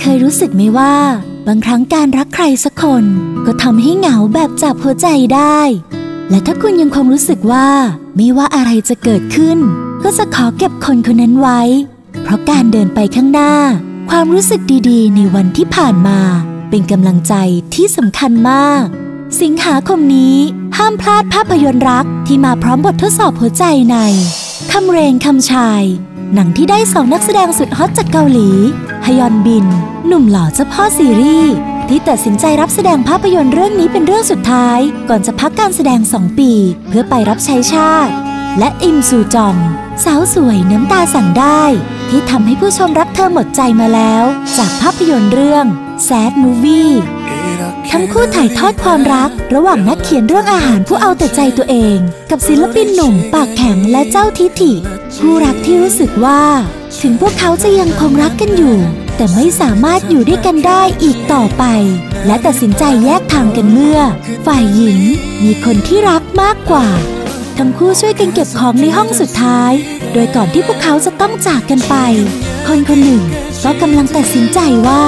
เคยรู้สึกไหมว่า บางครั้งการรักใครสักคน ก็ทำให้เหงาแบบจับหัวใจได้ และถ้าคุณยังคงรู้สึกว่า ไม่ว่าอะไรจะเกิดขึ้น ก็จะขอเก็บคนคนนั้นไว้ เพราะการเดินไปข้างหน้า ความรู้สึกดีๆ ในวันที่ผ่านมา เป็นกำลังใจที่สำคัญมาก สิงหาคมนี้ห้ามพลาดภาพยนตร์รักที่มาพร้อมบททดสอบหัวใจในคำเรงคำชาย หนังที่ได้สองนักแสดงสุดฮอตจากเกาหลีฮยอนบิน หนุ่มหล่อเจ้าพ่อซีรีส์ที่ตัดสินใจรับแสดงภาพยนตร์เรื่องนี้เป็นเรื่องสุดท้าย ก่อนจะพักการแสดง2ปี เพื่อไปรับใช้ชาติ และอิมซูจอง สาวสวยน้ำตาสั่งได้ ที่ทำให้ผู้ชมรักเธอหมดใจมาแล้ว จากภาพยนตร์เรื่อง Sad Movie ทั้งคู่ถ่ายทอดความรัก ระหว่างนักเขียนเรื่องอาหารผู้เอาแต่ใจตัวเอง กับศิลปินหนุ่มปากแข็งและเจ้าทิฐิ ผู้รักที่รู้สึกว่า ถึงพวกเขาจะยังคงรักกันอยู่ แต่ไม่สามารถอยู่ด้วยกันได้อีกต่อไป และตัดสินใจแยกทางกันเมื่อ ฝ่ายหญิงมีคนที่รักมากกว่า ทั้งคู่ช่วยกันเก็บของในห้องสุดท้าย โดยก่อนที่พวกเขาจะต้องจากกันไป คนคนหนึ่งก็กำลังตัดสินใจว่า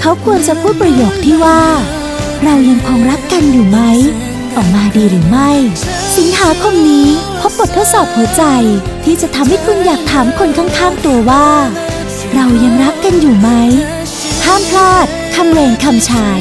เขาควรจะพูดประโยคที่ว่า เรายังคงรักกันอยู่ไหม ออกมาดีหรือไม่ สิงหาคมนี้พบบททดสอบหัวใจที่จะทำให้คุณอยากถามคนข้างๆตัวว่า เรายังรักกันอยู่ไหม ห้ามพลาดคำเรงคำชาย